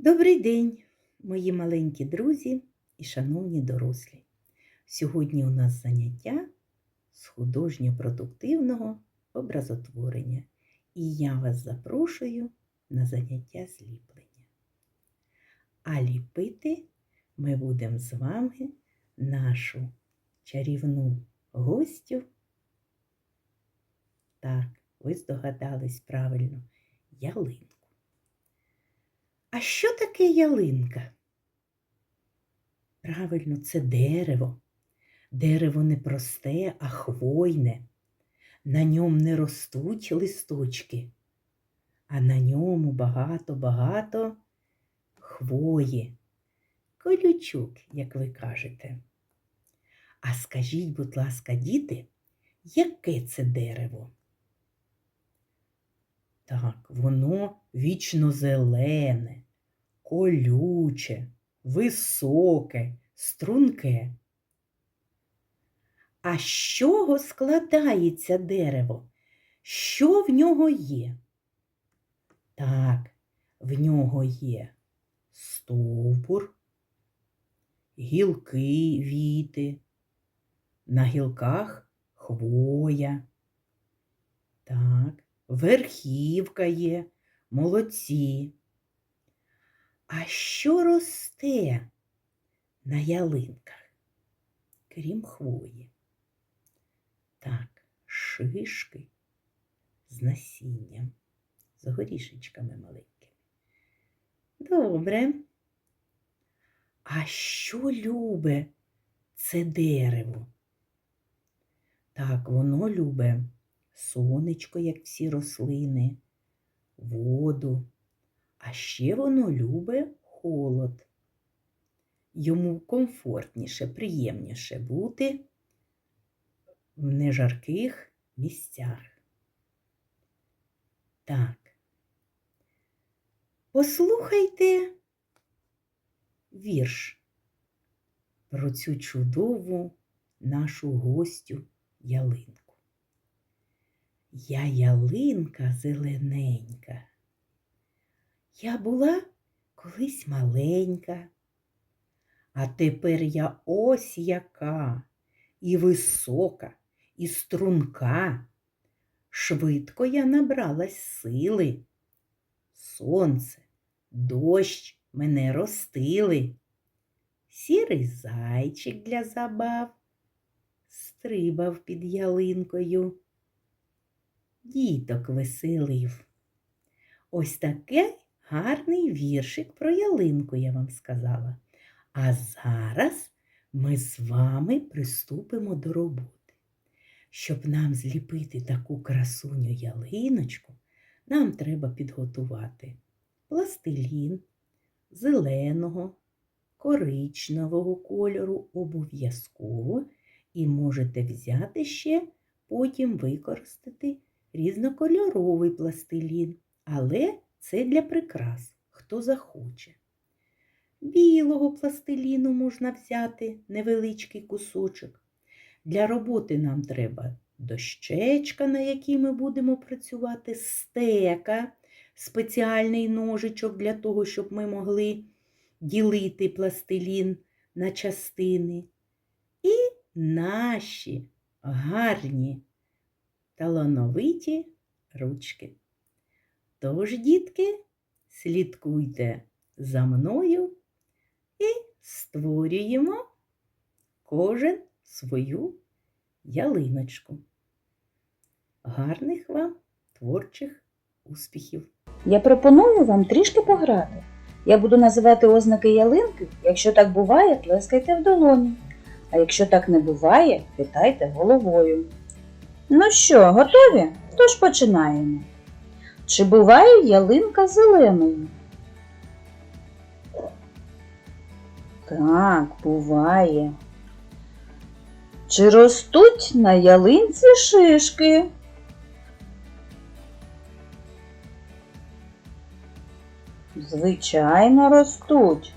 Добрий день, мої маленькі друзі і шановні дорослі. Сьогодні у нас заняття з художньо-продуктивного образотворення, і я вас запрошую на заняття зліплення. А ліпити ми будемо з вами нашу чарівну гостю. Так, ви здогадались правильно, ялинку. А що таке ялинка? Правильно, це дерево. Дерево не просте, а хвойне. На ньому не ростуть листочки, а на ньому багато-багато хвої, колючок, як ви кажете. А скажіть, будь ласка, діти, яке це дерево? Так, воно вічно зелене, колюче, високе, струнке. А з чого складається дерево? Що в нього є? Так, в нього є стовбур, гілки, віти, на гілках хвоя. Так, верхівка є, молодці. А що росте на ялинках, крім хвої? Так, шишки з насінням, з горішечками маленькими. Добре. А що любе це дерево? Так, воно любе сонечко, як всі рослини, воду, а ще воно любить холод. Йому комфортніше, приємніше бути в нежарких місцях. Так. Послухайте вірш про цю чудову нашу гостю ялинку. Я ялинка зелененька. Я була колись маленька, а тепер я ось яка і висока, і струнка. Швидко я набралась сили. Сонце, дощ мене ростили. Сірий зайчик для забав стрибав під ялинкою діток веселив. Ось такий гарний віршик про ялинку я вам сказала. А зараз ми з вами приступимо до роботи. Щоб нам зліпити таку красуню ялиночку, нам треба підготувати пластилін зеленого, коричневого кольору обов'язково і можете взяти ще потім використати різнокольоровий пластилін, але це для прикрас, хто захоче. Білого пластиліну можна взяти невеличкий кусочок. Для роботи нам треба дощечка, на якій ми будемо працювати, стека, спеціальний ножичок для того, щоб ми могли ділити пластилін на частини. І наші гарні талановиті ручки. Тож, дітки, слідкуйте за мною і створюємо кожен свою ялиночку. Гарних вам творчих успіхів! Я пропоную вам трішки пограти. Я буду називати ознаки ялинки. Якщо так буває, плескайте в долоні. А якщо так не буває, хитайте головою. Ну що, готові? Тож починаємо. Чи буває ялинка зеленою? Так, буває. Чи ростуть на ялинці шишки? Звичайно, ростуть.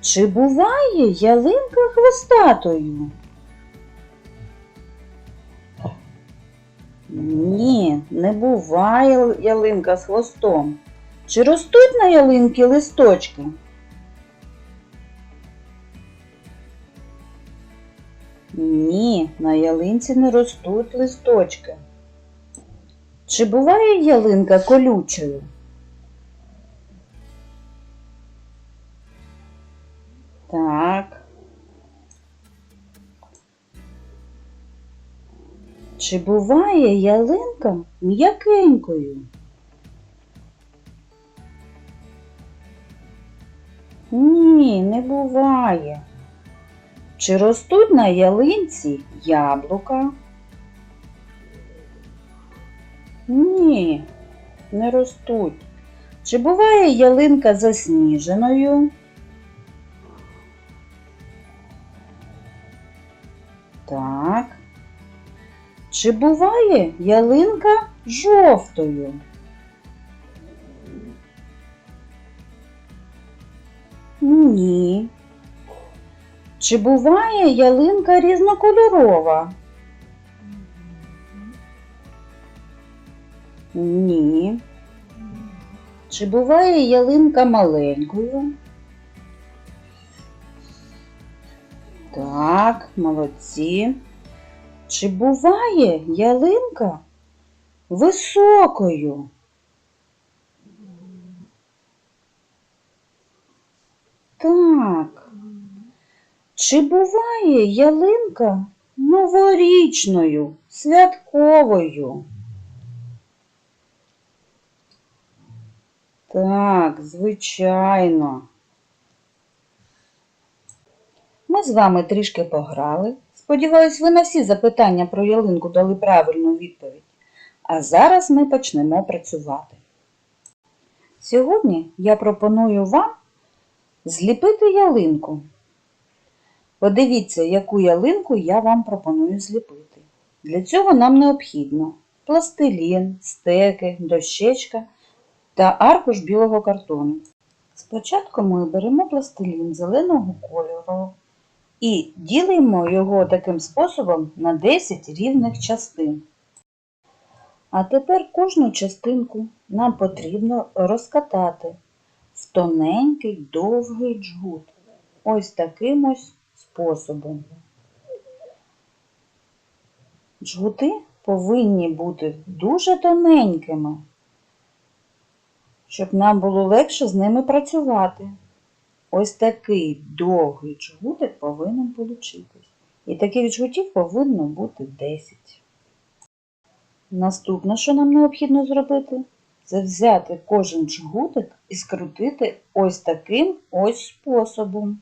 Чи буває ялинка хвостатою? Не буває ялинка з хвостом. Чи ростуть на ялинки листочки? Ні, на ялинці не ростуть листочки. Чи буває ялинка колючою? Чи буває ялинка м'якенькою? Ні, не буває. Чи ростуть на ялинці яблука? Ні, не ростуть. Чи буває ялинка засніженою? Чи буває ялинка жовтою? Ні. Чи буває ялинка різнокольорова? Ні. Чи буває ялинка маленькою? Так, молодці. Чи буває ялинка високою? Так. Чи буває ялинка новорічною, святковою? Так, звичайно. Ми з вами трішки пограли. Сподіваюсь, ви на всі запитання про ялинку дали правильну відповідь. А зараз ми почнемо працювати. Сьогодні я пропоную вам зліпити ялинку. Подивіться, яку ялинку я вам пропоную зліпити. Для цього нам необхідно пластилін, стеки, дощечка та аркуш білого картону. Спочатку ми беремо пластилін зеленого кольору і ділимо його таким способом на 10 рівних частин. А тепер кожну частинку нам потрібно розкатати в тоненький довгий джгут. Ось таким ось способом. Джгути повинні бути дуже тоненькими, щоб нам було легше з ними працювати. Ось такий довгий джгутик повинен получитись. І таких джгутів повинно бути 10. Наступне, що нам необхідно зробити, це взяти кожен джгутик і скрутити ось таким ось способом.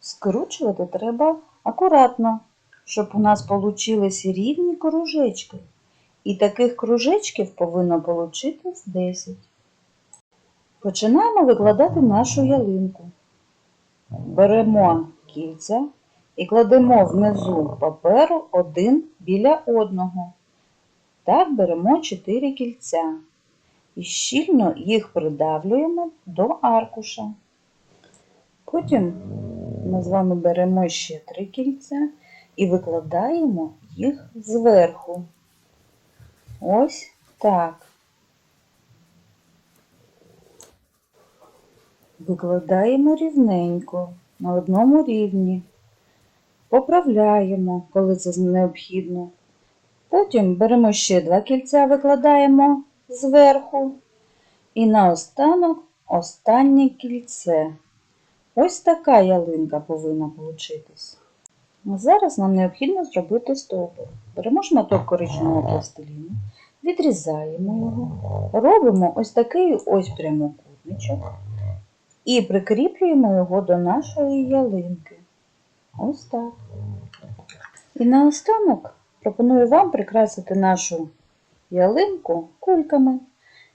Скручувати треба акуратно, щоб у нас получилися рівні кружечки. І таких кружечків повинно получитись 10. Починаємо викладати нашу ялинку. Беремо кільця і кладемо внизу паперу один біля одного. Так беремо 4 кільця і щільно їх придавлюємо до аркуша. Потім ми з вами беремо ще 3 кільця і викладаємо їх зверху. Ось так. Викладаємо рівненько на одному рівні. Поправляємо, коли це необхідно. Потім беремо ще два кільця, викладаємо зверху. І наостанок останнє кільце. Ось така ялинка повинна получитись. Зараз нам необхідно зробити стовбур. Беремо шматок коричневого пластиліну, відрізаємо його, робимо ось такий ось прямокутничок і прикріплюємо його до нашої ялинки. Ось так. І наостанок пропоную вам прикрасити нашу ялинку кульками.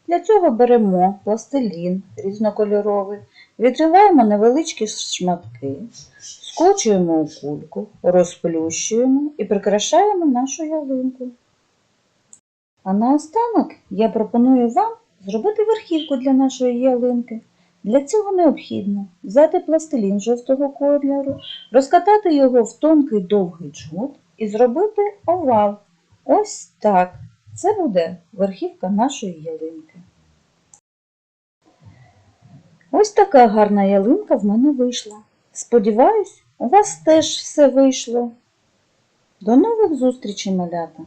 Для цього беремо пластилін різнокольоровий, відриваємо невеличкі шматки, скочуємо у кульку, розплющуємо і прикрашаємо нашу ялинку. А наостанок я пропоную вам зробити верхівку для нашої ялинки. Для цього необхідно взяти пластилін жовтого кольору, розкатати його в тонкий довгий джгут і зробити овал. Ось так. Це буде верхівка нашої ялинки. Ось така гарна ялинка в мене вийшла. Сподіваюсь, у вас теж все вийшло. До нових зустрічей, малята!